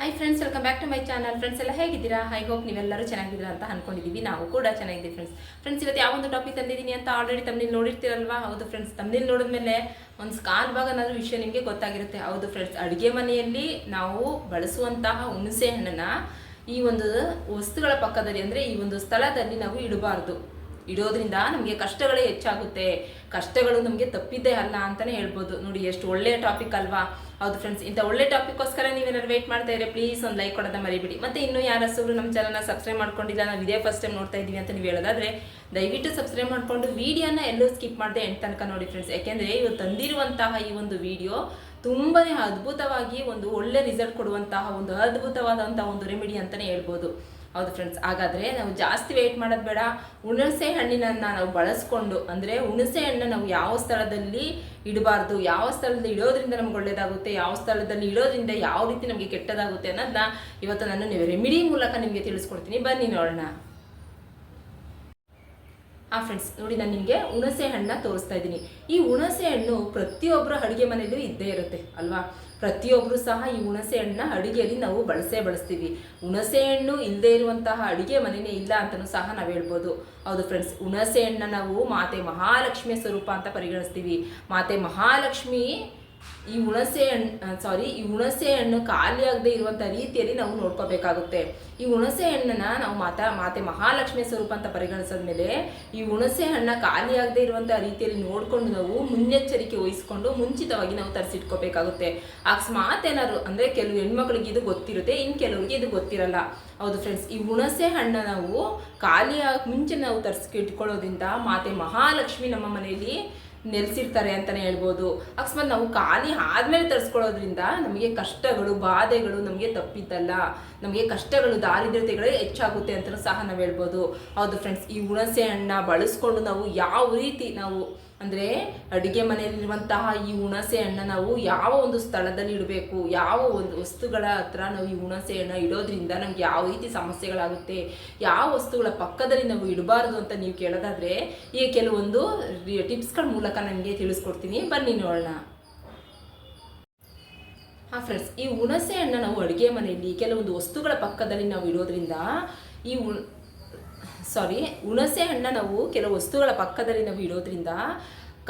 Hi friends welcome back to my channel friends ಎಲ್ಲ ಹೇಗಿದ್ದೀರಾ? High hope ನೀವೆಲ್ಲರೂ ಚೆನ್ನಾಗಿದ್ದೀರಾ ಅಂತ ಅನ್ಕೊಂಡಿದ್ದೀವಿ ನಾವು ಕೂಡ ಚೆನ್ನಾಗಿದ್ದೀವಿ ಫ್ರೆಂಡ್ಸ್ ಫ್ರೆಂಡ್ಸ್ ಇವತ್ತು ಯಾವ ಒಂದು ಟಾಪಿಕ್ ತಂದಿದ್ದೀನಿ ಅಂತ ಆಲ್ರೆಡಿ ತಮ್ಮಲ್ಲಿ ನೋಡಿರ್ತೀರಲ್ವಾ? ಹೌದು ಫ್ರೆಂಡ್ಸ್ ತಮ್ಮಲ್ಲಿ ನೋಡಿದ್ಮೇಲೆ ಒಂದು ಕಾಲ್ ವಿಷಯ ನಿಮಗೆ ಗೊತ್ತಾಗಿರುತ್ತೆ. ಹೌದು ಫ್ರೆಂಡ್ಸ್ ಅಡುಗೆ ಮನೆಯಲ್ಲಿ ನಾವು ಬಳಸುವಂತಹ ಹುಣಸೆ ಹಣ್ಣನ್ನು ಈ ಒಂದು ವಸ್ತುಗಳ ಪಕ್ಕದಲ್ಲಿ ಅಂದರೆ ಈ ಒಂದು ಸ್ಥಳದಲ್ಲಿ ನಾವು ಇಡಬಾರ್ದು. ಇಡೋದ್ರಿಂದ ನಮಗೆ ಕಷ್ಟಗಳೇ ಹೆಚ್ಚಾಗುತ್ತೆ. ಕಷ್ಟಗಳು ನಮಗೆ ತಪ್ಪಿದ್ದೇ ಅಲ್ಲ ಅಂತಾನೆ ಹೇಳ್ಬೋದು. ನೋಡಿ, ಎಷ್ಟು ಒಳ್ಳೆಯ ಟಾಪಿಕ್ ಅಲ್ವಾ? ಹೌದು ಫ್ರೆಂಡ್ಸ್ ಇಂಥ ಒಳ್ಳೆ ಟಾಪಿಕ್ಕೋಸ್ಕರ ನೀವೇನಾದ್ರು ವೇಟ್ ಮಾಡ್ತಾ ಇದ್ರೆ ಪ್ಲೀಸ್ ಒಂದು ಲೈಕ್ ಕೊಡೋದ ಮರಿಬಿಡಿ. ಮತ್ತೆ ಇನ್ನೂ ಯಾರಾದ್ರೂ ನಮ್ಮ ಚಾನಲ್ನ ಸಬ್ಸ್ಕ್ರೈಬ್ ಮಾಡ್ಕೊಂಡಿಲ್ಲ, ನಾವು ಇದೇ ಫಸ್ಟ್ ಟೈಮ್ ನೋಡ್ತಾ ಇದ್ದೀವಿ ಅಂತ ನೀವು ಹೇಳೋದಾದ್ರೆ, ದಯವಿಟ್ಟು ಸಬ್ಸ್ಕ್ರೈಬ್ ಮಾಡ್ಕೊಂಡು ವಿಡಿಯೋನ ಎಲ್ಲೂ ಸ್ಕಿಪ್ ಮಾಡದೆ ಎಂಟು ತನಕ ನೋಡಿ ಫ್ರೆಂಡ್ಸ್ ಯಾಕೆಂದರೆ ಇವ್ರು ತಂದಿರುವಂತಹ ಈ ಒಂದು ವಿಡಿಯೋ ತುಂಬಾನೇ ಅದ್ಭುತವಾಗಿ ಒಂದು ಒಳ್ಳೆ ರಿಸಲ್ಟ್ ಕೊಡುವಂತಹ ಒಂದು ಅದ್ಭುತವಾದಂಥ ಒಂದು ರೆಮಿಡಿ ಅಂತಾನೆ ಹೇಳ್ಬೋದು. ಹೌದು ಫ್ರೆಂಡ್ಸ್ ಹಾಗಾದ್ರೆ ನಾವು ಜಾಸ್ತಿ ವೆಯ್ಟ್ ಮಾಡೋದು ಬೇಡ. ಹುಣಸೆ ಹಣ್ಣಿನನ್ನ ನಾವು ಬಳಸ್ಕೊಂಡು, ಅಂದ್ರೆ ಹುಣಸೆ ಹಣ್ಣು ನಾವು ಯಾವ ಸ್ಥಳದಲ್ಲಿ ಇಡಬಾರ್ದು, ಯಾವ ಸ್ಥಳದಲ್ಲಿ ಇಡೋದ್ರಿಂದ ನಮ್ಗೆ ಒಳ್ಳೇದಾಗುತ್ತೆ, ಯಾವ ಸ್ಥಳದಲ್ಲಿ ಇಡೋದ್ರಿಂದ ಯಾವ ರೀತಿ ನಮಗೆ ಕೆಟ್ಟದಾಗುತ್ತೆ ಅನ್ನೋದನ್ನ ಇವತ್ತು ನಾನು ರೆಮಿಡಿ ಮೂಲಕ ನಿಮಗೆ ತಿಳಿಸ್ಕೊಡ್ತೀನಿ. ಬನ್ನಿ ನೋಡೋಣ. ಆ ಫ್ರೆಂಡ್ಸ್ ನೋಡಿ ನಾನು ನಿಮಗೆ ಹುಣಸೆ ಹಣ್ಣನ್ನ ತೋರಿಸ್ತಾ ಇದ್ದೀನಿ. ಈ ಹುಣಸೆ ಹಣ್ಣು ಪ್ರತಿಯೊಬ್ಬರ ಅಡುಗೆ ಮನೆಯಲ್ಲೂ ಇದ್ದೇ ಇರುತ್ತೆ, ಅಲ್ವಾ? ಪ್ರತಿಯೊಬ್ಬರು ಸಹ ಈ ಹುಣಸೆ ಹಣ್ಣನ್ನ ಅಡುಗೆಯಲ್ಲಿ ನಾವು ಬಳಸೇ ಬಳಸ್ತೀವಿ. ಹುಣಸೆ ಹಣ್ಣು ಇಲ್ಲದೆ ಇರುವಂತಹ ಅಡುಗೆ ಮನೆಯೇ ಇಲ್ಲ ಅಂತಲೂ ಸಹ ನಾವು ಹೇಳ್ಬೋದು. ಹೌದು ಫ್ರೆಂಡ್ಸ್ ಹುಣಸೆ ಹಣ್ಣನ್ನ ನಾವು ಮಾತೆ ಮಹಾಲಕ್ಷ್ಮಿಯ ಸ್ವರೂಪ ಅಂತ ಪರಿಗಣಿಸ್ತೀವಿ. ಮಾತೆ ಮಹಾಲಕ್ಷ್ಮಿ ಈ ಹುಣಸೆ ಹಣ್ಣು ಸಾರಿ ಈ ಹುಣಸೆ ಹಣ್ಣು ಖಾಲಿಯಾಗದೆ ಇರುವಂಥ ರೀತಿಯಲ್ಲಿ ನಾವು ನೋಡ್ಕೋಬೇಕಾಗುತ್ತೆ. ಈ ಹುಣಸೆ ಹಣ್ಣನ್ನ ನಾವು ಮಾತಾ, ಮಾತೆ ಮಹಾಲಕ್ಷ್ಮಿ ಸ್ವರೂಪ ಅಂತ ಪರಿಗಣಿಸಿದ ಮೇಲೆ ಈ ಹುಣಸೆ ಹಣ್ಣ ಖಾಲಿಯಾಗದೆ ಇರುವಂಥ ರೀತಿಯಲ್ಲಿ ನೋಡ್ಕೊಂಡು ನಾವು ಮುನ್ನೆಚ್ಚರಿಕೆ ವಹಿಸಿಕೊಂಡು ಮುಂಚಿತವಾಗಿ ನಾವು ತರಿಸಿಟ್ಕೋಬೇಕಾಗುತ್ತೆ. ಅಕಸ್ಮಾತ್ ಏನಾದ್ರು ಅಂದ್ರೆ ಕೆಲವು ಹೆಣ್ಮಕ್ಳಿಗೆ ಇದು ಗೊತ್ತಿರುತ್ತೆ ಇನ್ನು ಕೆಲವರಿಗೆ ಇದು ಗೊತ್ತಿರಲ್ಲ. ಹೌದು ಫ್ರೆಂಡ್ಸ್ ಈ ಹುಣಸೆ ಹಣ್ಣ ನಾವು ಖಾಲಿಯಾಗಿ ಮುಂಚೆ ನಾವು ತರಿಸಿಟ್ಕೊಳ್ಳೋದ್ರಿಂದ ಮಾತೆ ಮಹಾಲಕ್ಷ್ಮಿ ನಮ್ಮ ಮನೆಯಲ್ಲಿ ನೆಲೆಸಿರ್ತಾರೆ ಅಂತಲೇ ಹೇಳ್ಬೋದು. ಅಕಸ್ಮಾತ್ ನಾವು ಖಾಲಿ ಆದಮೇಲೆ ತರಿಸ್ಕೊಳ್ಳೋದ್ರಿಂದ ನಮಗೆ ಕಷ್ಟಗಳು, ಬಾಧೆಗಳು ನಮಗೆ ತಪ್ಪಿದ್ದಲ್ಲ ನಮಗೆ ಕಷ್ಟಗಳು, ದಾರಿದ್ರ್ಯತೆಗಳೇ ಹೆಚ್ಚಾಗುತ್ತೆ ಅಂತಲೂ ಸಹ ನಾವು ಹೇಳ್ಬೋದು. ಹೌದು ಫ್ರೆಂಡ್ಸ್ ಈ ಹುಣಸೆ ಹಣ್ಣ ಬಳಸ್ಕೊಂಡು ನಾವು ಯಾವ ರೀತಿ ನಾವು ಅಂದರೆ ಅಡುಗೆ ಮನೆಯಲ್ಲಿರುವಂತಹ ಈ ಹುಣಸೆ ಹಣ್ಣ ನಾವು ಯಾವ ಒಂದು ಸ್ಥಳದಲ್ಲಿ ಇಡಬೇಕು, ಯಾವ ಒಂದು ವಸ್ತುಗಳ ಹತ್ರ ನಾವು ಈ ಹುಣಸೆ ಹಣ್ಣು ಇಡೋದ್ರಿಂದ ನಮ್ಗೆ ಯಾವ ರೀತಿ ಸಮಸ್ಯೆಗಳಾಗುತ್ತೆ, ಯಾವ ವಸ್ತುಗಳ ಪಕ್ಕದಲ್ಲಿ ನಾವು ಇಡಬಾರ್ದು ಅಂತ ನೀವು ಕೇಳೋದಾದ್ರೆ ಈ ಕೆಲವೊಂದು ಟಿಪ್ಸ್ಗಳ ಮೂಲಕ ನನಗೆ ತಿಳಿಸ್ಕೊಡ್ತೀನಿ. ಬನ್ನಿ ನೋಡೋಣ. ಹಾಂ ಫ್ರೆಂಡ್ಸ್ ಈ ಹುಣಸೆ ಹಣ್ಣ ನಾವು ಅಡುಗೆ ಮನೆಯಲ್ಲಿ ಕೆಲವೊಂದು ವಸ್ತುಗಳ ಪಕ್ಕದಲ್ಲಿ ನಾವು ಇಡೋದ್ರಿಂದ ಈ ಸಾರಿ ಹುಣಸೆ ಹಣ್ಣು ನಾವು ಕೆಲವು ವಸ್ತುಗಳ ಪಕ್ಕದಲ್ಲಿ ನಾವು ಇಡೋದ್ರಿಂದ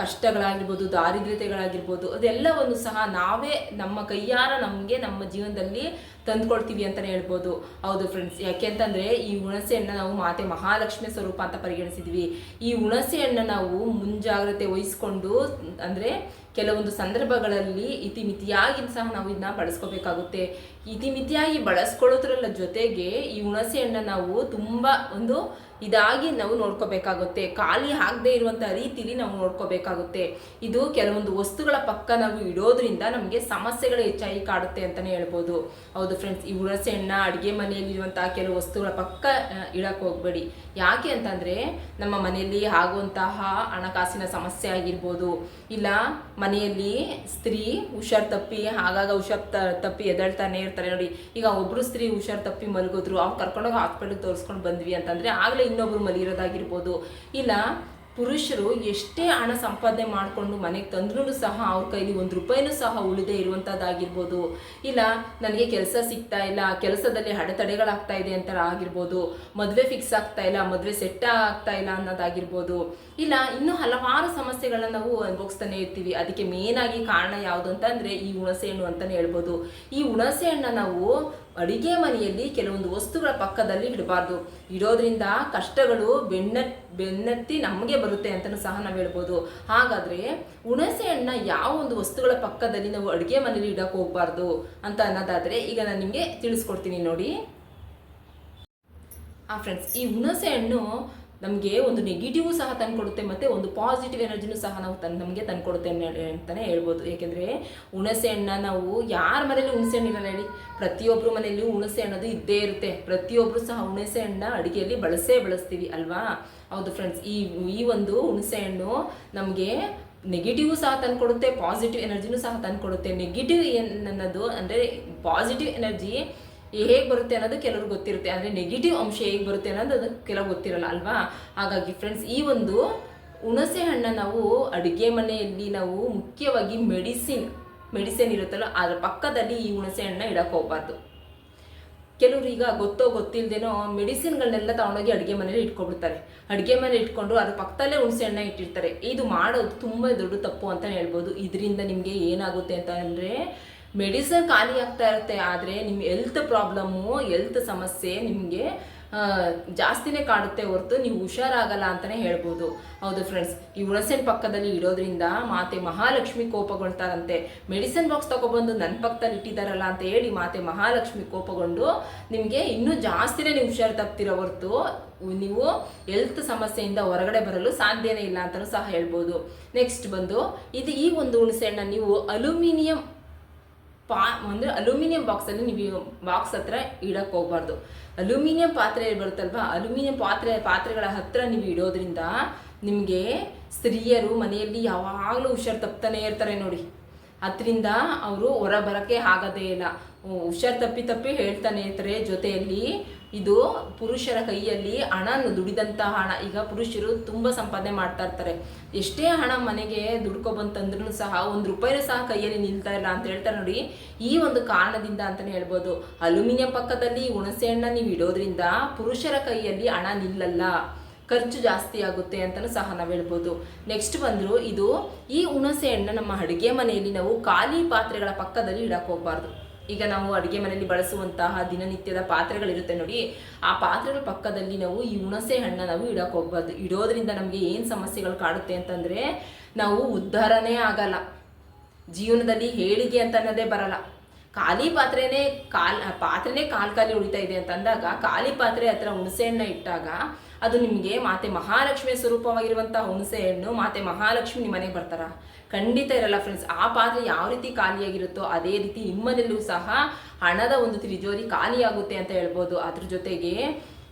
ಕಷ್ಟಗಳಾಗಿರ್ಬೋದು, ದಾರಿದ್ರ್ಯತೆಗಳಾಗಿರ್ಬೋದು, ಅದೆಲ್ಲವನ್ನು ಸಹ ನಾವೇ ನಮ್ಮ ಕೈಯಾರ ನಮಗೆ ನಮ್ಮ ಜೀವನದಲ್ಲಿ ತಂದ್ಕೊಳ್ತೀವಿ ಅಂತಲೇ ಹೇಳ್ಬೋದು. ಹೌದು ಫ್ರೆಂಡ್ಸ್ ಯಾಕೆ ಅಂತಂದರೆ ಈ ಹುಣಸೆ ಹಣ್ಣ ನಾವು ಮಾತೆ ಮಹಾಲಕ್ಷ್ಮಿ ಸ್ವರೂಪ ಅಂತ ಪರಿಗಣಿಸಿದ್ವಿ. ಈ ಹುಣಸೆ ಹಣ್ಣ ನಾವು ಮುಂಜಾಗ್ರತೆ ವಹಿಸ್ಕೊಂಡು, ಅಂದರೆ ಕೆಲವೊಂದು ಸಂದರ್ಭಗಳಲ್ಲಿ ಇತಿಮಿತಿಯಾಗಿ ಸಹ ನಾವು ಇದನ್ನ ಬಳಸ್ಕೋಬೇಕಾಗುತ್ತೆ. ಇತಿಮಿತಿಯಾಗಿ ಬಳಸ್ಕೊಳ್ಳೋದ್ರಲ್ಲ ಜೊತೆಗೆ ಈ ಹುಣಸೆ ಹಣ್ಣ ನಾವು ತುಂಬ ಒಂದು ಇದಾಗಿ ನಾವು ನೋಡ್ಕೋಬೇಕಾಗುತ್ತೆ. ಖಾಲಿ ಆಗದೇ ಇರುವಂಥ ರೀತಿಲಿ ನಾವು ನೋಡ್ಕೋಬೇಕಾಗುತ್ತೆ. ಇದು ಕೆಲವೊಂದು ವಸ್ತುಗಳ ಪಕ್ಕ ನಾವು ಇಡೋದ್ರಿಂದ ನಮಗೆ ಸಮಸ್ಯೆಗಳು ಹೆಚ್ಚಾಗಿ ಕಾಡುತ್ತೆ ಅಂತಲೇ ಹೇಳ್ಬೋದು. ಹೌದು ಫ್ರೆಂಡ್ಸ್ ಈ ಹುಣಸೆ ಹಣ್ಣ, ಅಡುಗೆ ಮನೆಯಲ್ಲಿರುವಂತಹ ಕೆಲವು ವಸ್ತುಗಳ ಪಕ್ಕ ಇಡಕ್ಕೆ ಹೋಗಬೇಡಿ. ಯಾಕೆ ಅಂತಂದರೆ ನಮ್ಮ ಮನೆಯಲ್ಲಿ ಆಗುವಂತಹ ಹಣಕಾಸಿನ ಸಮಸ್ಯೆ ಆಗಿರ್ಬೋದು. ಇಲ್ಲ ಮನೆಯಲ್ಲಿ ಸ್ತ್ರೀ ಹುಷಾರ್ ತಪ್ಪಿ, ಆಗಾಗ ಹುಷಾರ್ ತಪ್ಪಿ ಎದಳ್ತಾನೆ ಇರ್ತಾರೆ ನೋಡಿ. ಈಗ ಒಬ್ರು ಸ್ತ್ರೀ ಹುಷಾರ್ ತಪ್ಪಿ ಮಲಗಿದ್ರು ಅವ್ರು ಕರ್ಕೊಂಡೋಗಿ ಹಾಸ್ಪಿಟಲ್ ತೋರಿಸ್ಕೊಂಡು ಬಂದ್ವಿ ಅಂತಂದರೆ ಆಗಲೇ ಇನ್ನೊಬ್ರು ಮಲಿರೋದಾಗಿರ್ಬೋದು. ಇಲ್ಲ ಪುರುಷರು ಎಷ್ಟೇ ಹಣ ಸಂಪಾದನೆ ಮಾಡಿಕೊಂಡು ಮನೆಗೆ ತಂದ್ರೂ ಸಹ ಅವ್ರ ಕೈಲಿ ಒಂದು ರೂಪಾಯಿನೂ ಸಹ ಉಳಿದೇ ಇರುವಂಥದ್ದಾಗಿರ್ಬೋದು ಇಲ್ಲ, ನನಗೆ ಕೆಲಸ ಸಿಗ್ತಾ ಇಲ್ಲ, ಕೆಲಸದಲ್ಲಿ ಅಡೆತಡೆಗಳಾಗ್ತಾ ಇದೆ ಅಂತ ಆಗಿರ್ಬೋದು. ಮದುವೆ ಫಿಕ್ಸ್ ಆಗ್ತಾ ಇಲ್ಲ, ಮದುವೆ ಸೆಟ್ ಆಗ್ತಾ ಇಲ್ಲ ಅನ್ನೋದಾಗಿರ್ಬೋದು. ಇಲ್ಲ, ಇನ್ನೂ ಹಲವಾರು ಸಮಸ್ಯೆಗಳನ್ನ ನಾವು ಅನುಭವಿಸ್ತಾನೆ ಇರ್ತೀವಿ. ಅದಕ್ಕೆ ಮೇನ್ ಆಗಿ ಕಾರಣ ಯಾವುದು ಅಂತಂದ್ರೆ ಈ ಹುಣಸೆ ಹಣ್ಣು ಅಂತಲೇ ಹೇಳ್ಬೋದು. ಈ ಹುಣಸೆ ಹಣ್ಣನ್ನ ನಾವು ಅಡಿಗೆ ಮನೆಯಲ್ಲಿ ಕೆಲವೊಂದು ವಸ್ತುಗಳ ಪಕ್ಕದಲ್ಲಿ ಇಡಬಾರ್ದು. ಇಡೋದ್ರಿಂದ ಕಷ್ಟಗಳು ಬೆನ್ನ, ಬೆನ್ನತ್ತಿ ನಮಗೆ ಬರುತ್ತೆ ಅಂತಲೂ ಸಹ ನಾವು ಹೇಳ್ಬೋದು. ಹಾಗಾದ್ರೆ ಹುಣಸೆ ಹಣ್ಣ ಯಾವ ಒಂದು ವಸ್ತುಗಳ ಪಕ್ಕದಲ್ಲಿ ನಾವು ಅಡುಗೆ ಮನೆಯಲ್ಲಿ ಇಡಕ್ಕೆ ಹೋಗ್ಬಾರ್ದು ಅಂತ ಅನ್ನೋದಾದರೆ ಈಗ ನಾನು ನಿಮಗೆ ತಿಳಿಸ್ಕೊಡ್ತೀನಿ ನೋಡಿ. ಆ ಫ್ರೆಂಡ್ಸ್ ಈ ಹುಣಸೆ ಹಣ್ಣು ನಮಗೆ ಒಂದು ನೆಗೆಟಿವ್ ಸಹ ತಂದುಕೊಡುತ್ತೆ ಮತ್ತು ಒಂದು ಪಾಸಿಟಿವ್ ಎನರ್ಜಿನೂ ಸಹ ನಾವು ತನ್ ನಮಗೆ ತಂದುಕೊಡುತ್ತೆ ಅಂತಲೇ ಹೇಳ್ಬೋದು. ಏಕೆಂದರೆ ಹುಣಸೆ ಹಣ್ಣ ನಾವು ಯಾರ ಮನೇಲಿ ಹುಣಸೆ ಹಣ್ಣು ಇರಲ್ಲ ಹೇಳಿ. ಪ್ರತಿಯೊಬ್ಬರು ಮನೆಯಲ್ಲಿ ಹುಣಸೆ ಹಣ್ಣದು ಇದ್ದೇ ಇರುತ್ತೆ. ಪ್ರತಿಯೊಬ್ಬರು ಸಹ ಹುಣಸೆ ಹಣ್ಣ ಅಡುಗೆಯಲ್ಲಿ ಬಳಸೇ ಬಳಸ್ತೀವಿ ಅಲ್ವಾ? ಹೌದು ಫ್ರೆಂಡ್ಸ್ ಈ ಈ ಒಂದು ಹುಣಸೆ ಹಣ್ಣು ನಮಗೆ ನೆಗೆಟಿವ್ ಸಹ ತಂದುಕೊಡುತ್ತೆ ಪಾಸಿಟಿವ್ ಎನರ್ಜಿನೂ ಸಹ ತಂದುಕೊಡುತ್ತೆ. ನೆಗೆಟಿವ್ ಅನ್ನೋದು ಅಂದರೆ ಪಾಸಿಟಿವ್ ಎನರ್ಜಿ ಹೇಗೆ ಬರುತ್ತೆ ಅನ್ನೋದು ಕೆಲವ್ರು ಗೊತ್ತಿರುತ್ತೆ. ಅಂದರೆ ನೆಗೆಟಿವ್ ಅಂಶ ಹೇಗೆ ಬರುತ್ತೆ ಅನ್ನೋದು ಅದು ಕೆಲವು ಗೊತ್ತಿರಲ್ಲ ಅಲ್ವಾ? ಹಾಗಾಗಿ ಫ್ರೆಂಡ್ಸ್ ಈ ಒಂದು ಹುಣಸೆ ಹಣ್ಣ ನಾವು ಅಡುಗೆ ಮನೆಯಲ್ಲಿ ನಾವು ಮುಖ್ಯವಾಗಿ ಮೆಡಿಸಿನ್ ಮೆಡಿಸಿನ್ ಇರುತ್ತಲ್ಲ, ಅದರ ಪಕ್ಕದಲ್ಲಿ ಈ ಹುಣಸೆ ಹಣ್ಣ ಇಡಕ್ಕೆ ಹೋಗ್ಬಾರ್ದು. ಕೆಲವ್ರು ಈಗ ಗೊತ್ತೋ ಗೊತ್ತಿಲ್ಲದೇನೋ ಮೆಡಿಸಿನ್ಗಳನ್ನೆಲ್ಲ ತಗೊಂಡೋಗಿ ಅಡುಗೆ ಮನೇಲಿ ಇಟ್ಕೊಬಿಡ್ತಾರೆ. ಅಡುಗೆ ಮನೇಲಿ ಇಟ್ಕೊಂಡು ಅದ್ರ ಪಕ್ಕದಲ್ಲೇ ಹುಣಸೆ ಹಣ್ಣ ಇಟ್ಟಿರ್ತಾರೆ. ಇದು ಮಾಡೋದು ತುಂಬ ದೊಡ್ಡ ತಪ್ಪು ಅಂತ ಹೇಳ್ಬೋದು. ಇದರಿಂದ ನಿಮಗೆ ಏನಾಗುತ್ತೆ ಅಂತ ಅಂದರೆ ಮೆಡಿಸನ್ ಖಾಲಿ ಆಗ್ತಾ ಇರುತ್ತೆ, ಆದರೆ ನಿಮ್ಮ ಎಲ್ತ್ ಪ್ರಾಬ್ಲಮ್ಮು ಎಲ್ತ್ ಸಮಸ್ಯೆ ನಿಮಗೆ ಜಾಸ್ತಿನೇ ಕಾಡುತ್ತೆ ಹೊರತು ನೀವು ಹುಷಾರಾಗಲ್ಲ ಅಂತಲೇ ಹೇಳ್ಬೋದು. ಹೌದು ಫ್ರೆಂಡ್ಸ್ ಈ ಹುಣಸೆನ್ ಪಕ್ಕದಲ್ಲಿ ಇಡೋದ್ರಿಂದ ಮಾತೆ ಮಹಾಲಕ್ಷ್ಮಿ ಕೋಪಗೊಳ್ತಾರಂತೆ. ಮೆಡಿಸಿನ್ ಬಾಕ್ಸ್ ತಗೊಬಂದು ನನ್ನ ಪಕ್ಕದಲ್ಲಿ ಇಟ್ಟಿದ್ದಾರಲ್ಲ ಅಂತ ಹೇಳಿ ಮಾತೆ ಮಹಾಲಕ್ಷ್ಮಿ ಕೋಪಗೊಂಡು ನಿಮಗೆ ಇನ್ನೂ ಜಾಸ್ತಿನೇ ನೀವು ಹುಷಾರು ತಪ್ತಿರೋ ಹೊರತು ನೀವು ಎಲ್ತ್ ಸಮಸ್ಯೆಯಿಂದ ಹೊರಗಡೆ ಬರಲು ಸಾಧ್ಯನೇ ಇಲ್ಲ ಅಂತಲೂ ಸಹ ಹೇಳ್ಬೋದು. ನೆಕ್ಸ್ಟ್ ಬಂದು, ಇದು ಈ ಒಂದು ಹುಣಸೆಹಣ್ಣ ನೀವು ಅಲ್ಯೂಮಿನಿಯಂ ಪಾ, ಅಂದರೆ ಅಲ್ಯೂಮಿನಿಯಂ ಬಾಕ್ಸಲ್ಲಿ ನೀವು ಬಾಕ್ಸ್ ಹತ್ರ ಇಡಕ್ಕೆ ಹೋಗ್ಬಾರ್ದು. ಅಲ್ಯೂಮಿನಿಯಂ ಪಾತ್ರೆ ಬರುತ್ತಲ್ವಾ? ಅಲ್ಯೂಮಿನಿಯಂ ಪಾತ್ರೆ, ಪಾತ್ರೆಗಳ ಹತ್ರ ನೀವು ಇಡೋದ್ರಿಂದ ನಿಮಗೆ ಸ್ತ್ರೀಯರು ಮನೆಯಲ್ಲಿ ಯಾವಾಗಲೂ ಹುಷಾರು ತಪ್ತಾನೆ ಇರ್ತಾರೆ ನೋಡಿ. ಅದರಿಂದ ಅವರು ಹೊರ ಬರೋಕ್ಕೆ ಆಗೋದೇ ಇಲ್ಲ. ಹುಷಾರು ತಪ್ಪಿ ತಪ್ಪಿ ಹೇಳ್ತಾನೆ ಇರ್ತಾರೆ ಜೊತೆಯಲ್ಲಿ ಇದು ಪುರುಷರ ಕೈಯಲ್ಲಿ ಹಣ ದುಡಿದಂತಹ ಹಣ. ಈಗ ಪುರುಷರು ತುಂಬ ಸಂಪಾದನೆ ಮಾಡ್ತಾ ಇರ್ತಾರೆ. ಎಷ್ಟೇ ಹಣ ಮನೆಗೆ ದುಡ್ಕೊ ಬಂತಂದ್ರೂ ಸಹ ಒಂದು ರೂಪಾಯಿನೂ ಸಹ ಕೈಯಲ್ಲಿ ನಿಲ್ತಾ ಇಲ್ಲ ಅಂತ ಹೇಳ್ತಾರೆ ನೋಡಿ. ಈ ಒಂದು ಕಾರಣದಿಂದ ಅಂತಲೇ ಹೇಳ್ಬೋದು. ಅಲ್ಯೂಮಿನಿಯಂ ಪಕ್ಕದಲ್ಲಿ ಹುಣಸೆ ಹಣ್ಣ ನೀವು ಇಡೋದ್ರಿಂದ ಪುರುಷರ ಕೈಯಲ್ಲಿ ಹಣ ನಿಲ್ಲಲ್ಲ. ಖರ್ಚು ಜಾಸ್ತಿ ಆಗುತ್ತೆ ಅಂತಲೂ ಸಹ ನಾವು ಹೇಳ್ಬೋದು. ನೆಕ್ಸ್ಟ್ ಬಂದರು ಇದು ಈ ಹುಣಸೆ ಹಣ್ಣು ನಮ್ಮ ಅಡುಗೆ ಮನೆಯಲ್ಲಿ ನಾವು ಖಾಲಿ ಪಾತ್ರೆಗಳ ಪಕ್ಕದಲ್ಲಿ ಇಡಕ್ಕೆ ಹೋಗಬಾರ್ದು. ಈಗ ನಾವು ಅಡುಗೆ ಮನೆಯಲ್ಲಿ ಬಳಸುವಂತಹ ದಿನನಿತ್ಯದ ಪಾತ್ರೆಗಳಿರುತ್ತೆ ನೋಡಿ, ಆ ಪಾತ್ರೆಗಳ ಪಕ್ಕದಲ್ಲಿ ನಾವು ಈ ಹುಣಸೆ ಹಣ್ಣು ನಾವು ಇಡಕ್ಕೆ ಹೋಗ್ಬಾರ್ದು. ಇಡೋದ್ರಿಂದ ನಮಗೆ ಏನು ಸಮಸ್ಯೆಗಳು ಕಾಡುತ್ತೆ ಅಂತಂದರೆ, ನಾವು ಉದ್ಧಾರನೇ ಆಗಲ್ಲ. ಜೀವನದಲ್ಲಿ ಹೇಳಿಗೆ ಅಂತ ಅನ್ನೋದೇ ಬರಲ್ಲ. ಖಾಲಿ ಪಾತ್ರೆನೇ ಕಾಲ್, ಪಾತ್ರೆನೇ ಕಾಲು ಖಾಲಿ ಉಳಿತಾ ಇದೆ ಅಂತ ಅಂದಾಗ ಖಾಲಿ ಪಾತ್ರೆ ಹತ್ರ ಹುಣಸೆಹಣ್ಣ ಇಟ್ಟಾಗ ಅದು ನಿಮಗೆ ಮಾತೆ ಮಹಾಲಕ್ಷ್ಮಿಯ ಸ್ವರೂಪವಾಗಿರುವಂತಹ ಹುಣಸೆ ಹಣ್ಣು, ಮಾತೆ ಮಹಾಲಕ್ಷ್ಮಿ ನಿಮ್ಮ ಮನೆಗೆ ಬರ್ತಾರ? ಖಂಡಿತ ಇರಲ್ಲ ಫ್ರೆಂಡ್ಸ್ ಆ ಪಾತ್ರೆ ಯಾವ ರೀತಿ ಖಾಲಿಯಾಗಿರುತ್ತೋ ಅದೇ ರೀತಿ ನಿಮ್ಮನೆಯಲ್ಲೂ ಸಹ ಹಣದ ಒಂದು ತಿಜೋರಿ ಖಾಲಿಯಾಗುತ್ತೆ ಅಂತ ಹೇಳ್ಬೋದು. ಅದ್ರ ಜೊತೆಗೆ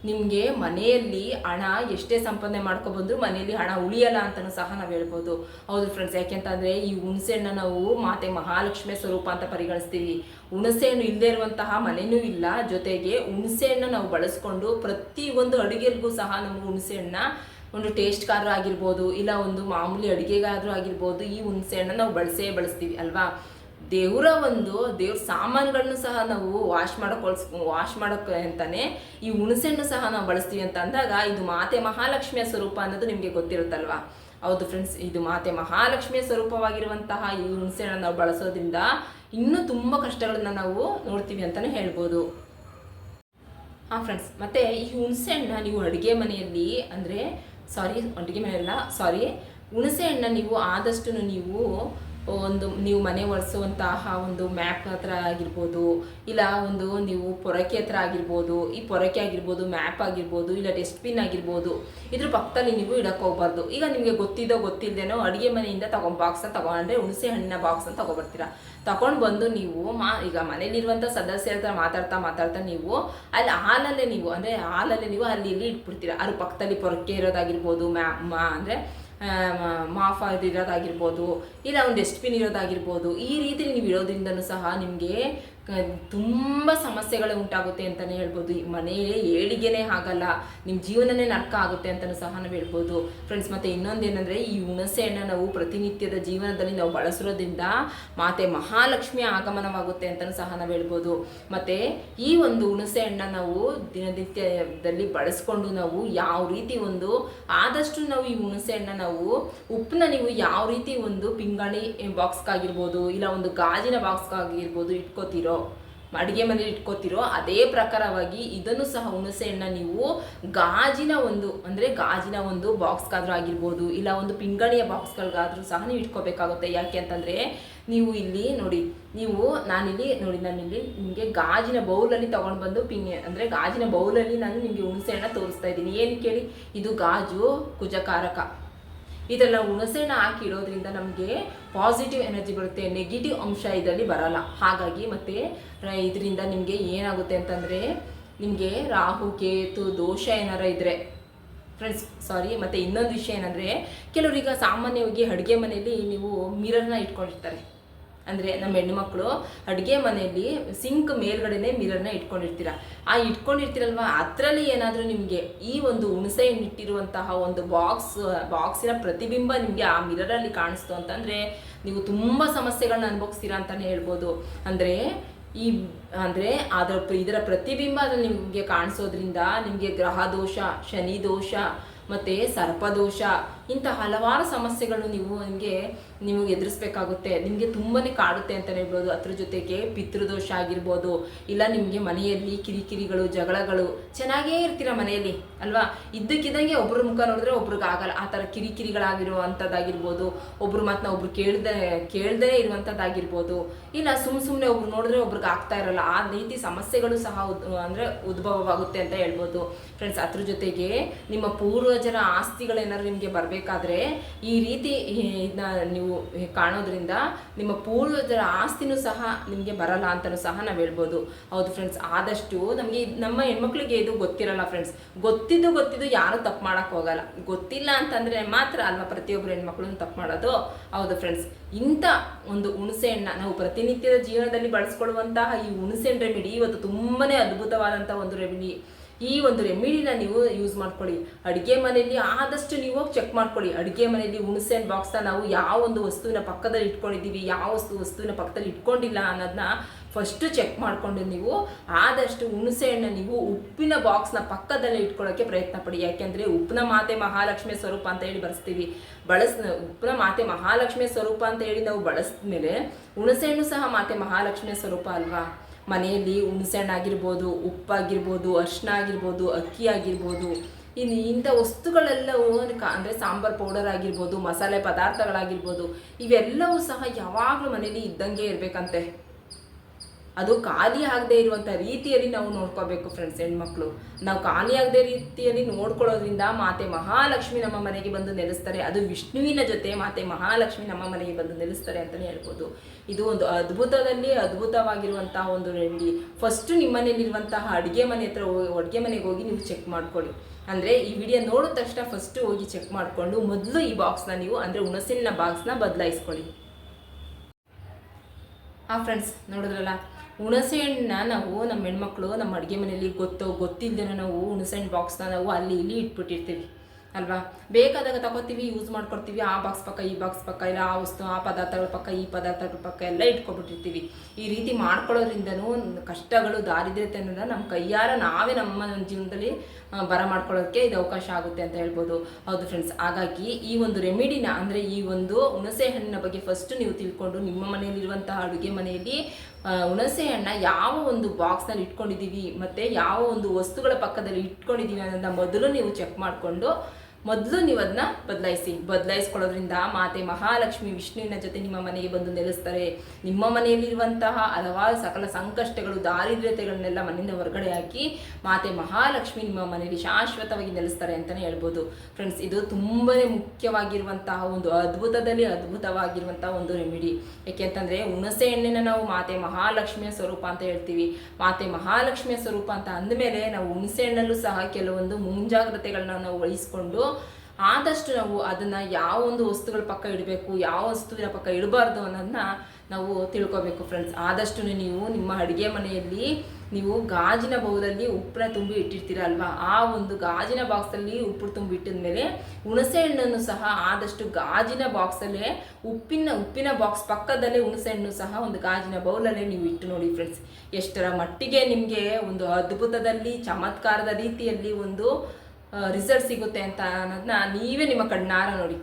ನಿಮಗೆ ಮನೆಯಲ್ಲಿ ಹಣ ಎಷ್ಟೇ ಸಂಪಾದನೆ ಮಾಡ್ಕೊಬಂದ್ರು ಮನೆಯಲ್ಲಿ ಹಣ ಉಳಿಯಲ್ಲ ಅಂತಲೂ ಸಹ ನಾವು ಹೇಳ್ಬೋದು. ಹೌದು ಫ್ರೆಂಡ್ಸ್ ಯಾಕೆಂತಂದರೆ ಈ ಹುಣಸೆಹಣ್ಣು ನಾವು ಮಾತೆ ಮಹಾಲಕ್ಷ್ಮಿ ಸ್ವರೂಪ ಅಂತ ಪರಿಗಣಿಸ್ತೀವಿ. ಹುಣಸೆಹಣ್ಣು ಇಲ್ಲದೆ ಇರುವಂತಹ ಮನೆಯೂ ಇಲ್ಲ. ಜೊತೆಗೆ ಹುಣಸೆಹಣ್ಣು ನಾವು ಬಳಸ್ಕೊಂಡು ಪ್ರತಿ ಒಂದು ಅಡುಗೆಗೂ ಸಹ ನಮ್ಮ ಹುಣಸೆಹಣ್ಣ ಒಂದು ಟೇಸ್ಟ್ ಕಾರ ಆಗಿರ್ಬೋದು, ಇಲ್ಲ ಒಂದು ಮಾಮೂಲಿ ಅಡುಗೆಗಾದರೂ ಆಗಿರ್ಬೋದು ಈ ಹುಣಸೆಹಣ್ಣು ನಾವು ಬಳಸೇ ಬಳಸ್ತೀವಿ ಅಲ್ವಾ? ದೇವರ ಒಂದು, ದೇವ್ರ ಸಾಮಾನುಗಳನ್ನು ಸಹ ನಾವು ವಾಶ್ ಮಾಡೋಕೆ ವಾಶ್ ಮಾಡೋಕ್ಕೆ ಅಂತಾನೆ ಈ ಹುಣಸೆಹಣ್ಣು ಸಹ ನಾವು ಬಳಸ್ತೀವಿ ಅಂತ ಅಂದಾಗ ಇದು ಮಾತೆ ಮಹಾಲಕ್ಷ್ಮಿಯ ಸ್ವರೂಪ ಅನ್ನೋದು ನಿಮಗೆ ಗೊತ್ತಿರುತ್ತಲ್ವಾ? ಹೌದು ಫ್ರೆಂಡ್ಸ್ ಇದು ಮಾತೆ ಮಹಾಲಕ್ಷ್ಮಿಯ ಸ್ವರೂಪವಾಗಿರುವಂತಹ ಈ ಹುಣಸೆಹಣ್ಣು ನಾವು ಬಳಸೋದ್ರಿಂದ ಇನ್ನೂ ತುಂಬ ಕಷ್ಟಗಳನ್ನ ನಾವು ನೋಡ್ತೀವಿ ಅಂತಲೇ ಹೇಳ್ಬೋದು. ಹಾಂ ಫ್ರೆಂಡ್ಸ್ ಮತ್ತು ಈ ಹುಣಸೆಹಣ್ಣ ನೀವು ಅಡುಗೆ ಮನೆಯಲ್ಲಿ ಅಂದರೆ ಸಾರಿ ಅಡುಗೆ ಮನೆಯಲ್ಲ ಸಾರಿ ಹುಣಸೆ ಹಣ್ಣು ನೀವು ಆದಷ್ಟು ನೀವು ಒಂದು ನೀವು ಮನೆ ಒರೆಸುವಂತಹ ಒಂದು ಮ್ಯಾಪ್ ಹತ್ರ ಆಗಿರ್ಬೋದು, ಇಲ್ಲ ಒಂದು ನೀವು ಪೊರಕೆ ಹತ್ರ ಆಗಿರ್ಬೋದು, ಈ ಪೊರಕೆ ಆಗಿರ್ಬೋದು, ಮ್ಯಾಪ್ ಆಗಿರ್ಬೋದು, ಇಲ್ಲ ಡಸ್ಟ್ಬಿನ್ ಆಗಿರ್ಬೋದು, ಇದ್ರ ಪಕ್ಕದಲ್ಲಿ ನೀವು ಇಡಕ್ಕೆ ಹೋಗ್ಬಾರ್ದು. ಈಗ ನಿಮಗೆ ಗೊತ್ತಿದ್ದೋ ಗೊತ್ತಿಲ್ಲದೇನೋ ಅಡುಗೆ ಮನೆಯಿಂದ ತಗೊಂಡು ಬಾಕ್ಸನ್ನು ತಗೊಂಡ್ರೆ ಹುಣಸೆ ಹಣ್ಣಿನ ಬಾಕ್ಸ್ ಅಂತ ತಗೊಬರ್ತೀರಾ. ತಗೊಂಡು ಬಂದು ನೀವು ಮಾ, ಈಗ ಮನೇಲಿರುವಂಥ ಸದಸ್ಯರ ಹತ್ರ ಮಾತಾಡ್ತಾ ಮಾತಾಡ್ತಾ ನೀವು ಅಲ್ಲಿ ಹಾಲಲ್ಲೇ ನೀವು, ಅಂದರೆ ಹಾಲಲ್ಲೇ ನೀವು ಅಲ್ಲಿ ಇಲ್ಲಿ ಇಟ್ಬಿಡ್ತೀರಾ. ಅದ್ರ ಪಕ್ಕದಲ್ಲಿ ಪೊರಕೆ ಇರೋದಾಗಿರ್ಬೋದು, ಮ್ಯಾ, ಮಾ, ಅಂದರೆ ಮಾಫ್ ಇರೋದಾಗಿರ್ಬೋದು ಇಲ್ಲ ಒಂದು ಡಸ್ಟ್ಬಿನ್ ಇರೋದಾಗಿರ್ಬೋದು, ಈ ರೀತಿ ನೀವು ಇರೋದ್ರಿಂದನೂ ಸಹ ನಿಮಗೆ ತುಂಬ ಸಮಸ್ಯೆಗಳು ಉಂಟಾಗುತ್ತೆ ಅಂತಲೇ ಹೇಳ್ಬೋದು. ಮನೆಯೇ ಏಳಿಗೆನೇ ಆಗಲ್ಲ ನಿಮ್ಮ ಜೀವನನೇ ನರ್ಕ ಆಗುತ್ತೆ ಅಂತಲೂ ಸಹ ನಾವು ಹೇಳ್ಬೋದು. ಫ್ರೆಂಡ್ಸ್ ಮತ್ತು ಏನಂದರೆ ಈ ಹುಣಸೆ ಹಣ್ಣು ನಾವು ಪ್ರತಿನಿತ್ಯದ ಜೀವನದಲ್ಲಿ ನಾವು ಬಳಸಿರೋದ್ರಿಂದ ಮಾತೆ ಮಹಾಲಕ್ಷ್ಮಿಯ ಆಗಮನವಾಗುತ್ತೆ ಅಂತಲೂ ಸಹ ನಾವು ಹೇಳ್ಬೋದು. ಮತ್ತು ಈ ಒಂದು ಹುಣಸೆ ಹಣ್ಣ ನಾವು ದಿನನಿತ್ಯದಲ್ಲಿ ಬಳಸ್ಕೊಂಡು ನಾವು ಯಾವ ರೀತಿ ಒಂದು, ಆದಷ್ಟು ನಾವು ಈ ಹುಣಸೆ ಹಣ್ಣ ನಾವು ಉಪ್ಪನ್ನ ನೀವು ಯಾವ ರೀತಿ ಒಂದು ಪಿಂಗಾಣಿ ಬಾಕ್ಸ್ಗಾಗಿರ್ಬೋದು, ಇಲ್ಲ ಒಂದು ಗಾಜಿನ ಬಾಕ್ಸ್ಗಾಗಿರ್ಬೋದು ಇಟ್ಕೋತಿರೋ, ಅಡುಗೆ ಮನೇಲಿ ಇಟ್ಕೋತಿರೋ, ಅದೇ ಪ್ರಕಾರವಾಗಿ ಇದನ್ನು ಸಹ ಹುಣಸೆ ಹಣ್ಣ ನೀವು ಗಾಜಿನ ಒಂದು, ಅಂದರೆ ಗಾಜಿನ ಒಂದು ಬಾಕ್ಸ್ಗಾದ್ರೂ ಆಗಿರ್ಬೋದು, ಇಲ್ಲ ಒಂದು ಪಿಂಗಣಿಯ ಬಾಕ್ಸ್ಗಳಿಗಾದ್ರೂ ಸಹ ನೀವು ಇಟ್ಕೋಬೇಕಾಗುತ್ತೆ. ಯಾಕೆ ಅಂತಂದರೆ, ನೀವು ಇಲ್ಲಿ ನೋಡಿ, ನೀವು ನಾನಿಲ್ಲಿ ನೋಡಿ, ನಾನಿಲ್ಲಿ ನಿಮಗೆ ಗಾಜಿನ ಬೌಲಲ್ಲಿ ತೊಗೊಂಡು ಬಂದು ಪಿಂಗ್, ಅಂದರೆ ಗಾಜಿನ ಬೌಲಲ್ಲಿ ನಾನು ನಿಮಗೆ ಹುಣಸೆ ಹಣ್ಣ ತೋರಿಸ್ತಾ ಇದ್ದೀನಿ. ಏನು ಕೇಳಿ? ಇದು ಗಾಜು ಕುಜಕಾರಕ. ಇದೆಲ್ಲ ಹುಣಸೆಹಣ್ಣು ಹಾಕಿ ಇಡೋದ್ರಿಂದ ನಮಗೆ ಪಾಸಿಟಿವ್ ಎನರ್ಜಿ ಬರುತ್ತೆ ನೆಗೆಟಿವ್ ಅಂಶ ಇದರಲ್ಲಿ ಬರಲ್ಲ. ಹಾಗಾಗಿ ಮತ್ತು ಇದರಿಂದ ನಿಮಗೆ ಏನಾಗುತ್ತೆ ಅಂತಂದರೆ, ನಿಮಗೆ ರಾಹು, ಕೇತು, ದೋಷ ಏನಾರ ಇದ್ದರೆ ಫ್ರೆಂಡ್ಸ್ ಸಾರಿ ಮತ್ತು ಇನ್ನೊಂದು ವಿಷಯ ಏನಂದರೆ ಕೆಲವರೀಗ ಸಾಮಾನ್ಯವಾಗಿ ಅಡುಗೆ ಮನೆಯಲ್ಲಿ ನೀವು ಮಿರರ್ನ ಇಟ್ಕೊಂಡಿರ್ತಾರೆ. ಅಂದರೆ ನಮ್ಮ ಹೆಣ್ಣುಮಕ್ಕಳು ಅಡುಗೆ ಮನೆಯಲ್ಲಿ ಸಿಂಕ್ ಮೇಲ್ಗಡೆನೆ ಮಿರರ್ನ ಇಟ್ಕೊಂಡಿರ್ತೀರ. ಆ ಇಟ್ಕೊಂಡಿರ್ತೀರಲ್ವ? ಅದರಲ್ಲಿ ಏನಾದರೂ ನಿಮಗೆ ಈ ಒಂದು ಹುಣಸೆ ಇಟ್ಟಿರುವಂತಹ ಒಂದು ಬಾಕ್ಸ್ ಬಾಕ್ಸಿನ ಪ್ರತಿಬಿಂಬ ನಿಮಗೆ ಆ ಮಿರರಲ್ಲಿ ಕಾಣಿಸ್ತು ಅಂತಂದರೆ ನೀವು ತುಂಬ ಸಮಸ್ಯೆಗಳನ್ನ ಅನುಭವಿಸ್ತೀರಾ ಅಂತಲೇ ಹೇಳ್ಬೋದು. ಅಂದರೆ ಈ, ಅಂದರೆ ಅದರ ಇದರ ಪ್ರತಿಬಿಂಬ ಅದರಲ್ಲಿ ನಿಮಗೆ ಕಾಣಿಸೋದ್ರಿಂದ ನಿಮಗೆ ಗ್ರಹ ದೋಷ, ಶನಿ ದೋಷ, ಮತ್ತು ಸರ್ಪದೋಷ ಇಂಥ ಹಲವಾರು ಸಮಸ್ಯೆಗಳು ನೀವು ನಿಮಗೆ ನೀವು ಎದುರಿಸ್ಬೇಕಾಗುತ್ತೆ. ನಿಮಗೆ ತುಂಬಾ ಕಾಡುತ್ತೆ ಅಂತಲೇ ಹೇಳ್ಬೋದು. ಅದ್ರ ಜೊತೆಗೆ ಪಿತೃದೋಷ ಆಗಿರ್ಬೋದು, ಇಲ್ಲ ನಿಮಗೆ ಮನೆಯಲ್ಲಿ ಕಿರಿಕಿರಿಗಳು, ಜಗಳಗಳು, ಚೆನ್ನಾಗೇ ಇರ್ತೀರ ಮನೆಯಲ್ಲಿ, ಅಲ್ವಾ? ಇದ್ದಕ್ಕಿದ್ದಂಗೆ ಒಬ್ರ ಮುಖ ನೋಡಿದ್ರೆ ಒಬ್ರಿಗೆ ಆಗಲ್ಲ. ಆ ಥರ ಕಿರಿಕಿರಿಗಳಾಗಿರುವಂಥದ್ದಾಗಿರ್ಬೋದು, ಒಬ್ರು ಮಾತನ್ನ ಒಬ್ರು ಕೇಳ್ದೆ, ಕೇಳ್ದೇ ಇರುವಂಥದ್ದಾಗಿರ್ಬೋದು. ಇಲ್ಲ ಸುಮ್ ಸುಮ್ಮನೆ ಒಬ್ರು ನೋಡಿದ್ರೆ ಒಬ್ರಿಗೆ ಆಗ್ತಾ ಇರಲ್ಲ. ಆ ರೀತಿ ಸಮಸ್ಯೆಗಳು ಸಹ ಉದ್, ಅಂದರೆ ಉದ್ಭವವಾಗುತ್ತೆ ಅಂತ ಹೇಳ್ಬೋದು. ಫ್ರೆಂಡ್ಸ್ ಅದ್ರ ಜೊತೆಗೆ ನಿಮ್ಮ ಪೂರ್ವಜರ ಆಸ್ತಿಗಳೇನಾದ್ರು ನಿಮಗೆ ಬರಬೇಕಾದ್ರೆ ಈ ರೀತಿ ಇದನ್ನ ನೀವು ಕಾಣೋದ್ರಿಂದ ನಿಮ್ಮ ಪೂರ್ವಜರ ಆಸ್ತಿನೂ ಸಹ ನಿಮಗೆ ಬರಲ್ಲ ಅಂತಲೂ ಸಹ ನಾವು ಹೇಳ್ಬೋದು. ಹೌದು ಫ್ರೆಂಡ್ಸ್ ಆದಷ್ಟು ನಮಗೆ ನಮ್ಮ ಹೆಣ್ಮಕ್ಳಿಗೆ ಇದು ಗೊತ್ತಿರಲ್ಲ ಫ್ರೆಂಡ್ಸ್ ಗೊತ್ತಿದ್ದು ಗೊತ್ತಿದ್ದು ಯಾರು ತಪ್ಪು ಮಾಡಕ್ ಹೋಗಲ್ಲ. ಗೊತ್ತಿಲ್ಲ ಅಂತಂದ್ರೆ ಮಾತ್ರ ಅಲ್ವಾ ಪ್ರತಿಯೊಬ್ಬರು ಹೆಣ್ಮಕ್ಳು ತಪ್ಪು ಮಾಡೋದು? ಹೌದು ಫ್ರೆಂಡ್ಸ್ ಇಂಥ ಒಂದು ಹುಣಸೆ ಹಣ್ಣ ನಾವು ಪ್ರತಿನಿತ್ಯದ ಜೀವನದಲ್ಲಿ ಬಳಸ್ಕೊಳ್ಳುವಂತಹ ಈ ಹುಣಸೆ ಹಣ್ಣು ರೆಮಿಡಿ ಇವತ್ತು ತುಂಬಾನೇ ಅದ್ಭುತವಾದಂಥ ಒಂದು ರೆಮಿಡಿ. ಈ ಒಂದು ರೆಮಿಡಿನ ನೀವು ಯೂಸ್ ಮಾಡ್ಕೊಳ್ಳಿ. ಅಡುಗೆ ಮನೆಯಲ್ಲಿ ಆದಷ್ಟು ನೀವು ಚೆಕ್ ಮಾಡ್ಕೊಳ್ಳಿ. ಅಡುಗೆ ಮನೆಯಲ್ಲಿ ಹುಣಸೆ ಹಣ್ಣು ಬಾಕ್ಸ್ನ ನಾವು ಯಾವ ಒಂದು ವಸ್ತುವಿನ ಪಕ್ಕದಲ್ಲಿ ಇಟ್ಕೊಂಡಿದ್ದೀವಿ, ಯಾವ ವಸ್ತು ವಸ್ತುವಿನ ಪಕ್ಕದಲ್ಲಿ ಇಟ್ಕೊಂಡಿಲ್ಲ ಅನ್ನೋದನ್ನ ಫಸ್ಟು ಚೆಕ್ ಮಾಡಿಕೊಂಡು ನೀವು ಆದಷ್ಟು ಹುಣಸೆ ಹಣ್ಣು ನೀವು ಉಪ್ಪಿನ ಬಾಕ್ಸ್ನ ಪಕ್ಕದಲ್ಲೇ ಇಟ್ಕೊಳ್ಳೋಕ್ಕೆ ಪ್ರಯತ್ನ ಪಡಿ. ಯಾಕೆಂದರೆ ಉಪ್ಪಿನ ಮಾತೆ ಮಹಾಲಕ್ಷ್ಮಿ ಸ್ವರೂಪ ಅಂತ ಹೇಳಿ ಬಳಸ್ತೀವಿ. ಬಳಸ್ ಉಪ್ಪಿನ ಮಾತೆ ಮಹಾಲಕ್ಷ್ಮಿ ಸ್ವರೂಪ ಅಂತ ಹೇಳಿ ನಾವು ಬಳಸಿದ್ಮೇಲೆ ಹುಣಸೆ ಹಣ್ಣು ಸಹ ಮಾತೆ ಮಹಾಲಕ್ಷ್ಮಿ ಸ್ವರೂಪ ಅಲ್ವಾ? ಮನೆಯಲ್ಲಿ ಹುಣಸೆಹಣ್ಣು ಆಗಿರ್ಬೋದು ಉಪ್ಪಾಗಿರ್ಬೋದು ಅರಿಶಿನ ಆಗಿರ್ಬೋದು ಅಕ್ಕಿ ಆಗಿರ್ಬೋದು ಇನ್ನು ಇಂಥ ವಸ್ತುಗಳೆಲ್ಲವೂ ಅಂದರೆ ಸಾಂಬಾರ್ ಪೌಡರ್ ಆಗಿರ್ಬೋದು, ಮಸಾಲೆ ಪದಾರ್ಥಗಳಾಗಿರ್ಬೋದು, ಇವೆಲ್ಲವೂ ಸಹ ಯಾವಾಗಲೂ ಮನೇಲಿ ಇದ್ದಂಗೆ ಇರಬೇಕಂತೆ. ಅದು ಖಾಲಿ ಆಗದೆ ಇರುವಂಥ ರೀತಿಯಲ್ಲಿ ನಾವು ನೋಡ್ಕೋಬೇಕು ಫ್ರೆಂಡ್ಸ್ ಹೆಣ್ಮಕ್ಳು. ನಾವು ಖಾಲಿ ಆಗದೆ ರೀತಿಯಲ್ಲಿ ನೋಡ್ಕೊಳ್ಳೋದ್ರಿಂದ ಮಾತೆ ಮಹಾಲಕ್ಷ್ಮಿ ನಮ್ಮ ಮನೆಗೆ ಬಂದು ನೆಲೆಸ್ತಾರೆ. ಅದು ವಿಷ್ಣುವಿನ ಜೊತೆ ಮಾತೆ ಮಹಾಲಕ್ಷ್ಮಿ ನಮ್ಮ ಮನೆಗೆ ಬಂದು ನೆಲೆಸ್ತಾರೆ ಅಂತಲೇ ಹೇಳ್ಬೋದು. ಇದು ಒಂದು ಅದ್ಭುತದಲ್ಲಿ ಅದ್ಭುತವಾಗಿರುವಂತಹ ಒಂದು ರೆಡಿ. ಫಸ್ಟು ನಿಮ್ಮ ಮನೆಯಲ್ಲಿರುವಂತಹ ಅಡುಗೆ ಮನೆ ಹತ್ರ ಹೋಗಿ, ಅಡುಗೆ ಮನೆಗೆ ಹೋಗಿ ನೀವು ಚೆಕ್ ಮಾಡ್ಕೊಳ್ಳಿ. ಅಂದರೆ ಈ ವಿಡಿಯೋ ನೋಡಿದ ತಕ್ಷಣ ಫಸ್ಟು ಹೋಗಿ ಚೆಕ್ ಮಾಡಿಕೊಂಡು ಮೊದಲು ಈ ಬಾಕ್ಸ್ನ ನೀವು, ಅಂದರೆ ಹುಣಸಿನ ಬಾಕ್ಸ್ನ ಬದಲಾಯಿಸ್ಕೊಳ್ಳಿ. ಹಾಂ ಫ್ರೆಂಡ್ಸ್ ನೋಡಿದ್ರಲ್ಲ? ಹುಣಸೆ ಹಣ್ಣನ್ನ ನಾವು ನಮ್ಮ ಹೆಣ್ಮಕ್ಳು, ನಮ್ಮ ಅಡುಗೆ ಮನೆಯಲ್ಲಿ ಗೊತ್ತೋ ಗೊತ್ತಿಲ್ಲದೇನೋ ನಾವು ಹುಣಸೆ ಹಣ್ಣು ಬಾಕ್ಸ್ನ ನಾವು ಅಲ್ಲಿ ಇಲ್ಲಿ ಇಟ್ಬಿಟ್ಟಿರ್ತೀವಿ, ಅಲ್ವಾ? ಬೇಕಾದಾಗ ತಗೋತೀವಿ ಯೂಸ್ ಮಾಡ್ಕೊಡ್ತೀವಿ, ಆ ಬಾಕ್ಸ್ ಪಕ್ಕ, ಈ ಬಾಕ್ಸ್ ಪಕ್ಕ, ಇಲ್ಲ ಆ ವಸ್ತು, ಆ ಪದಾರ್ಥಗಳ ಪಕ್ಕ, ಈ ಪದಾರ್ಥಗಳ ಪಕ್ಕ ಎಲ್ಲ ಇಟ್ಕೊಬಿಟ್ಟಿರ್ತೀವಿ. ಈ ರೀತಿ ಮಾಡ್ಕೊಳ್ಳೋದ್ರಿಂದನೂ ಕಷ್ಟಗಳು, ದಾರಿದ್ರ್ಯತೆ ಅನ್ನೋದನ್ನ ನಮ್ಮ ಕೈಯಾರ ನಾವೇ ನಮ್ಮ ಜೀವನದಲ್ಲಿ ಬರ ಮಾಡ್ಕೊಳ್ಳೋಕ್ಕೆ ಇದು ಅವಕಾಶ ಆಗುತ್ತೆ ಅಂತ ಹೇಳ್ಬೋದು. ಹೌದು ಫ್ರೆಂಡ್ಸ್ ಹಾಗಾಗಿ ಈ ಒಂದು ರೆಮಿಡಿನ ಅಂದರೆ ಈ ಒಂದು ಹುಣಸೆ ಹಣ್ಣಿನ ಬಗ್ಗೆ ಫಸ್ಟ್ ನೀವು ತಿಳ್ಕೊಂಡು ನಿಮ್ಮ ಮನೆಯಲ್ಲಿರುವಂತಹ ಅಡುಗೆ ಮನೆಯಲ್ಲಿ ಹುಣಸೆ ಹಣ್ಣ ಯಾವ ಒಂದು ಬಾಕ್ಸ್ನಲ್ಲಿ ಇಟ್ಕೊಂಡಿದ್ದೀವಿ, ಮತ್ತು ಯಾವ ಒಂದು ವಸ್ತುಗಳ ಪಕ್ಕದಲ್ಲಿ ಇಟ್ಕೊಂಡಿದ್ದೀವಿ ಅನ್ನೋದನ್ನ ಮೊದಲು ನೀವು ಚೆಕ್ ಮಾಡಿಕೊಂಡು ಮೊದಲು ನೀವು ಅದನ್ನ ಬದಲಾಯಿಸಿ. ಬದಲಾಯಿಸ್ಕೊಳ್ಳೋದ್ರಿಂದ ಮಾತೆ ಮಹಾಲಕ್ಷ್ಮಿ ವಿಷ್ಣುವಿನ ಜೊತೆ ನಿಮ್ಮ ಮನೆಗೆ ಬಂದು ನೆಲೆಸ್ತಾರೆ. ನಿಮ್ಮ ಮನೆಯಲ್ಲಿರುವಂತಹ ಹಲವಾರು ಸಕಲ ಸಂಕಷ್ಟಗಳು, ದಾರಿದ್ರ್ಯತೆಗಳನ್ನೆಲ್ಲ ಮನೆಯಿಂದ ಹೊರಗಡೆ ಹಾಕಿ ಮಾತೆ ಮಹಾಲಕ್ಷ್ಮಿ ನಿಮ್ಮ ಮನೆಯಲ್ಲಿ ಶಾಶ್ವತವಾಗಿ ನೆಲೆಸ್ತಾರೆ ಅಂತಲೇ ಹೇಳ್ಬೋದು. ಫ್ರೆಂಡ್ಸ್ ಇದು ತುಂಬನೇ ಮುಖ್ಯವಾಗಿರುವಂತಹ ಒಂದು ಅದ್ಭುತದಲ್ಲಿ ಅದ್ಭುತವಾಗಿರುವಂತಹ ಒಂದು ರೆಮಿಡಿ ಯಾಕೆಂತಂದ್ರೆ ಹುಣಸೆ ಎಣ್ಣೆನ ನಾವು ಮಾತೆ ಮಹಾಲಕ್ಷ್ಮಿಯ ಸ್ವರೂಪ ಅಂತ ಹೇಳ್ತೀವಿ. ಮಾತೆ ಮಹಾಲಕ್ಷ್ಮಿಯ ಸ್ವರೂಪ ಅಂತ ಅಂದಮೇಲೆ ನಾವು ಹುಣಸೆ ಹಣ್ಣಲ್ಲೂ ಸಹ ಕೆಲವೊಂದು ಮುಂಜಾಗ್ರತೆಗಳನ್ನ ನಾವು ವಹಿಸ್ಕೊಂಡು ಆದಷ್ಟು ನಾವು ಅದನ್ನ ಯಾವ ಒಂದು ವಸ್ತುಗಳ ಪಕ್ಕ ಇಡಬೇಕು, ಯಾವ ವಸ್ತುವಿನ ಪಕ್ಕ ಇಡಬಾರ್ದು ಅನ್ನೋದನ್ನ ನಾವು ತಿಳ್ಕೊಬೇಕು ಫ್ರೆಂಡ್ಸ್ ಆದಷ್ಟು ನೀವು ನಿಮ್ಮ ಅಡುಗೆ ಮನೆಯಲ್ಲಿ ನೀವು ಗಾಜಿನ ಬೌಲಲ್ಲಿ ಉಪ್ಪನ್ನ ತುಂಬಿ ಇಟ್ಟಿರ್ತೀರ ಅಲ್ವಾ? ಆ ಒಂದು ಗಾಜಿನ ಬಾಕ್ಸಲ್ಲಿ ಉಪ್ಪು ತುಂಬಿ ಇಟ್ಟಿದ್ಮೇಲೆ ಹುಣಸೆ ಹಣ್ಣನ್ನು ಸಹ ಆದಷ್ಟು ಗಾಜಿನ ಬಾಕ್ಸಲ್ಲೇ ಉಪ್ಪಿನ ಉಪ್ಪಿನ ಬಾಕ್ಸ್ ಪಕ್ಕದಲ್ಲೇ ಹುಣಸೆ ಹಣ್ಣು ಸಹ ಒಂದು ಗಾಜಿನ ಬೌಲಲ್ಲೇ ನೀವು ಇಟ್ಟು ನೋಡಿ ಫ್ರೆಂಡ್ಸ್ ಎಷ್ಟರ ಮಟ್ಟಿಗೆ ನಿಮಗೆ ಒಂದು ಅದ್ಭುತದಲ್ಲಿ, ಚಮತ್ಕಾರದ ರೀತಿಯಲ್ಲಿ ಒಂದು ರಿಸಲ್ಟ್ ಸಿಗುತ್ತೆ ಅಂತ ಅನ್ನೋದನ್ನ ನೀವೇ ನಿಮ್ಮ ಕಣ್ಣಾರ ನೋಡಿ.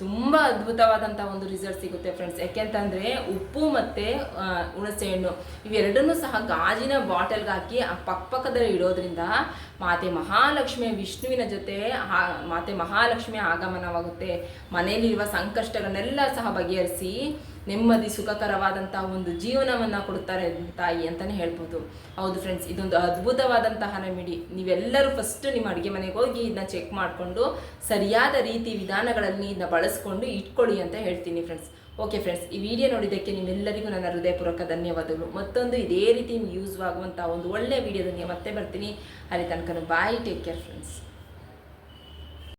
ತುಂಬ ಅದ್ಭುತವಾದಂಥ ಒಂದು ರಿಸಲ್ಟ್ ಸಿಗುತ್ತೆ ಫ್ರೆಂಡ್ಸ್ ಯಾಕೆಂತಂದರೆ ಉಪ್ಪು ಮತ್ತು ಹುಣಸೆ ಹಣ್ಣು ಇವೆರಡನ್ನೂ ಸಹ ಗಾಜಿನ ಬಾಟಲ್ಗೆ ಹಾಕಿ ಆ ಪಕ್ಕಪಕ್ಕದಲ್ಲಿ ಇಡೋದ್ರಿಂದ ಮಾತೆ ಮಹಾಲಕ್ಷ್ಮಿಯ ವಿಷ್ಣುವಿನ ಜೊತೆ ಮಾತೆ ಮಹಾಲಕ್ಷ್ಮಿಯ ಆಗಮನವಾಗುತ್ತೆ. ಮನೆಯಲ್ಲಿರುವ ಸಂಕಷ್ಟಗಳನ್ನೆಲ್ಲ ಸಹ ಬಗೆಹರಿಸಿ ನೆಮ್ಮದಿ ಸುಖಕರವಾದಂತಹ ಒಂದು ಜೀವನವನ್ನು ಕೊಡುತ್ತಾರೆ ತಾಯಿ ಅಂತಲೇ ಹೇಳ್ಬೋದು. ಹೌದು ಫ್ರೆಂಡ್ಸ್ ಇದೊಂದು ಅದ್ಭುತವಾದಂತಹ ರೆಮಿಡಿ ನೀವೆಲ್ಲರೂ ಫಸ್ಟ್ ನಿಮ್ಮ ಅಡುಗೆ ಮನೆಗೆ ಹೋಗಿ ಇದನ್ನ ಚೆಕ್ ಮಾಡಿಕೊಂಡು ಸರಿಯಾದ ರೀತಿ ವಿಧಾನಗಳಲ್ಲಿ ಇದನ್ನ ಬಳಸ್ಕೊಂಡು ಇಟ್ಕೊಳ್ಳಿ ಅಂತ ಹೇಳ್ತೀನಿ ಫ್ರೆಂಡ್ಸ್ ಓಕೆ ಫ್ರೆಂಡ್ಸ್ ಈ ವಿಡಿಯೋ ನೋಡಿದ್ದಕ್ಕೆ ನಿಮ್ಮೆಲ್ಲರಿಗೂ ನನ್ನ ಹೃದಯಪೂರ್ವಕ ಧನ್ಯವಾದಗಳು. ಮತ್ತೊಂದು ಇದೇ ರೀತಿ ಯೂಸ್ ಆಗುವಂಥ ಒಂದು ಒಳ್ಳೆಯ ವಿಡಿಯೋದೊಂದಿಗೆ ಮತ್ತೆ ಬರ್ತೀನಿ. ಅಲ್ಲಿ ತನಕ ಬಾಯ್ ಟೇಕ್ ಕೇರ್ ಫ್ರೆಂಡ್ಸ್